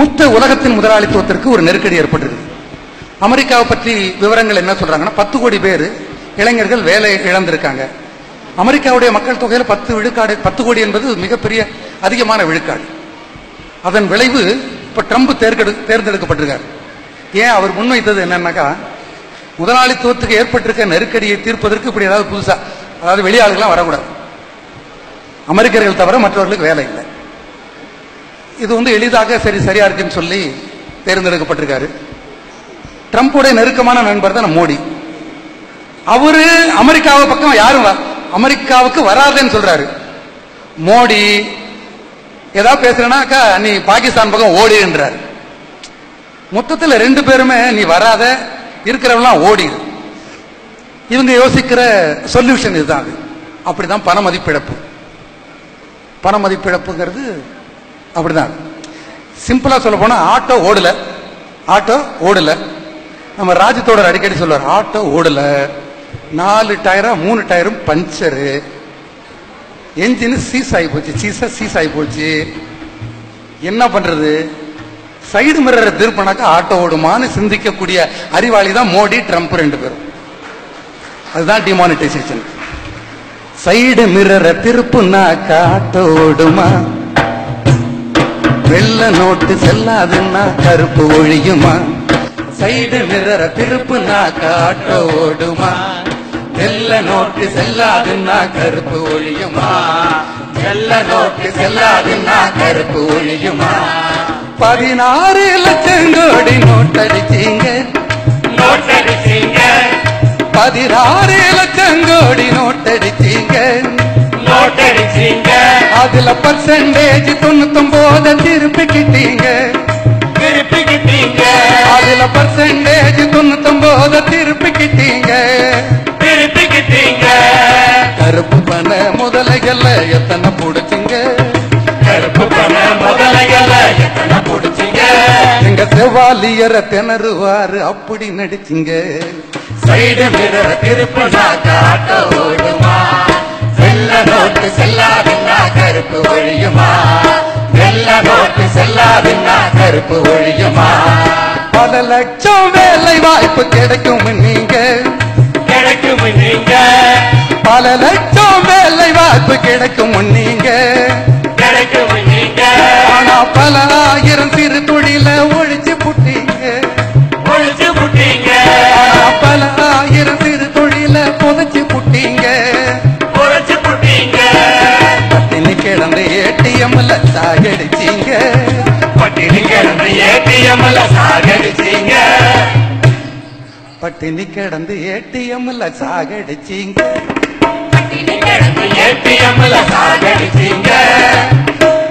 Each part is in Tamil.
மொத்த உலகத்தின் முதலாளித்துவத்திற்கு ஒரு நெருக்கடி ஏற்பட்டிருக்கு. அமெரிக்காவை பற்றி விவரங்கள் என்ன சொல்றாங்கன்னா பத்து கோடி பேர் இளைஞர்கள் வேலை இழந்திருக்காங்க. அமெரிக்காவுடைய மக்கள் தொகையில் பத்து விழுக்காடு பத்து கோடி என்பது மிகப்பெரிய அதிகமான விழுக்காடு. அதன் விளைவு இப்ப ட்ரம்ப் தேர்ந்தெடு தேர்ந்தெடுக்கப்பட்டிருக்கார். ஏன் அவர் முன்வைத்தது என்னன்னாக்கா முதலாளித்துவத்துக்கு ஏற்பட்டிருக்க நெருக்கடியை தீர்ப்பதற்கு இப்படி ஏதாவது புதுசா அதாவது வெளியாளுகள்லாம் வரக்கூடாது. அமெரிக்கர்கள் தவிர மற்றவர்களுக்கு வேலை இல்லை. இது வந்து எளிதாக சரி சரியா இருக்குன்னு சொல்லி தேர்ந்தெடுக்கப்பட்டிருக்காரு. ட்ரம்ப்புடைய நெருக்கமான நண்பர் தான் மோடி. அவரு அமெரிக்காவை பக்கம் யாரும் வ- அமெரிக்காவுக்கு வராதுன்னு சொல்றாரு. மோடி ஏதாவது பேசுறனாக்கா நீ பாகிஸ்தான் பக்கம் ஓடின்றாரு மொத்தத்தில் ரெண்டு பேருமே நீ வராத இருக்கிறவங்களாம் ஓடிடு இவங்க யோசிக்கிற சொல்யூஷன் இதுதான் அது. அப்படிதான் பண மதிப்பிழப்பு பண மதிப்பிழப்புங்கிறது அப்படிதான். சிம்பிளாக சொல்ல போனால் ஆட்டோ ஓடலை. ஆட்டோ ஓடலை. நம்ம ராஜத்தோட அடிக்கடி சொல்லுவார் ஆட்டோ ஓடலை. நாலு டயரா மூணு டயரும் பஞ்சரு. என்ஜின் சீஸ் ஆகி போச்சு. சீஸா சீஸ் ஆகி போச்சு. என்ன பண்றது? சைடு மிரரை திருப்பினாக்கா ஆட்டோ ஓடுமான்னு சிந்திக்கக்கூடிய அறிவாளி தான் மோடி ட்ரம்ப் ரெண்டு பேரும். அதுதான் டிமானிட்டைசேஷன் சைடு மிரரை திருப்புனாக்கா ஆட்டோ ஓடுமா? வெள்ள நோட்டு செல்லாதுன்னா கருப்பு ஒழியுமா? சைடு மிரரை திருப்புனாக்கா ஆட்டோ ஓடுமா? வெள்ள நோட்டு செல்லாதுன்னா கருப்பு ஒழியுமா? வெள்ள நோட்டு செல்லாதுன்னா கருப்பு ஒழியுமா? பதினாறு லட்சம் கோடி நோட்டடிச்சீங்க. நோட்டடிச்சீங்க. பதினாறு லட்சம் கோடி நோட்டடிச்சீங்க. நோட்டடிச்சீங்க. அதுல பர்சன்டேஜ் தொண்ணூத்தொன்பது திருப்பிக்கிட்டீங்க. திருப்பிக்கிட்டீங்க. அதுல பர்சன்டேஜ் தொண்ணூத்தொன்பது திருப்பிக்கிட்டீங்க. திருப்பிக்கிட்டீங்க. கருப்பு பண முதலைகள்ல எத்தனை புடிச்சிங்க? கருப்பு பண முதலைகள எத்தனை புடிச்சீங்க? எங்க செவாலியர திணறுவாரு அப்படி நடிச்சிங்க. சைடு மிரர திருப்பினா காட்ட ஓடுமா? வெள்ள நோட்டு செல்லாதுன்னா கருப்பு ஒழியுமா? கருப்பு ஒழியுமா பல லட்சம் வேலை வாய்ப்பு கிடைக்கும் நீங்க. கிடைக்கும் நீங்க. பல லட்சம் வேலை வாய்ப்பு கிடைக்கும் நீங்க. கிடைக்கும் நீங்க. ஆனா பல ஆயிரம் சிறு தொழில ஒழிச்சு புட்டீங்க. ஒழிச்சு புட்டீங்க. ஆனா பல ஆயிரம் சிறு தொழில புதைச்சு புட்டீங்க. ஒழிச்சு புட்டீங்க. கிடந்து ஏடிஎம்ல சாகடிச்சீங்க. பட்டினி கிடந்து ஏடிஎம்ல சாகடிச்சீங்க. பட்டினி கிடந்து ஏடிஎம்ல சாகடிச்சீங்க. பட்டினி கிடந்து ஏடிஎம்ல சாகடிச்சீங்க.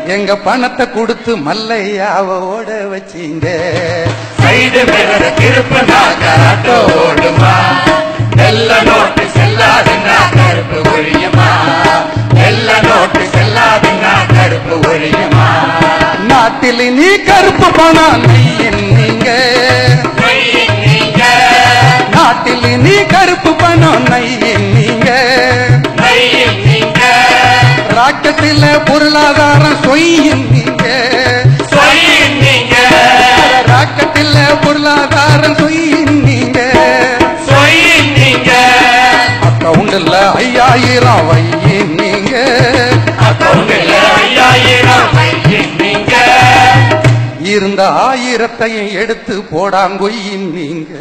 எங்க பணத்தை கொடுத்து மல்லையாவ ஓட வச்சீங்க. சைடு மிரர ஓடுமா? நாட்டில் நீ கருப்பு நெய்யின் நீங்க நாட்டில் நீ கருப்பு பணம் நீங்க ராக்கெட்டில் பொருளாதாரம் சொய்யின் நீங்க ராக்கெட்டில் பொருளாதாரம் சொய்யின் நீங்க அக்கவுண்டில் ஐயாயிரம் வையின் இருந்த ஆயிரத்தையும் எடுத்து போடாங்கொய்யின் நீங்க.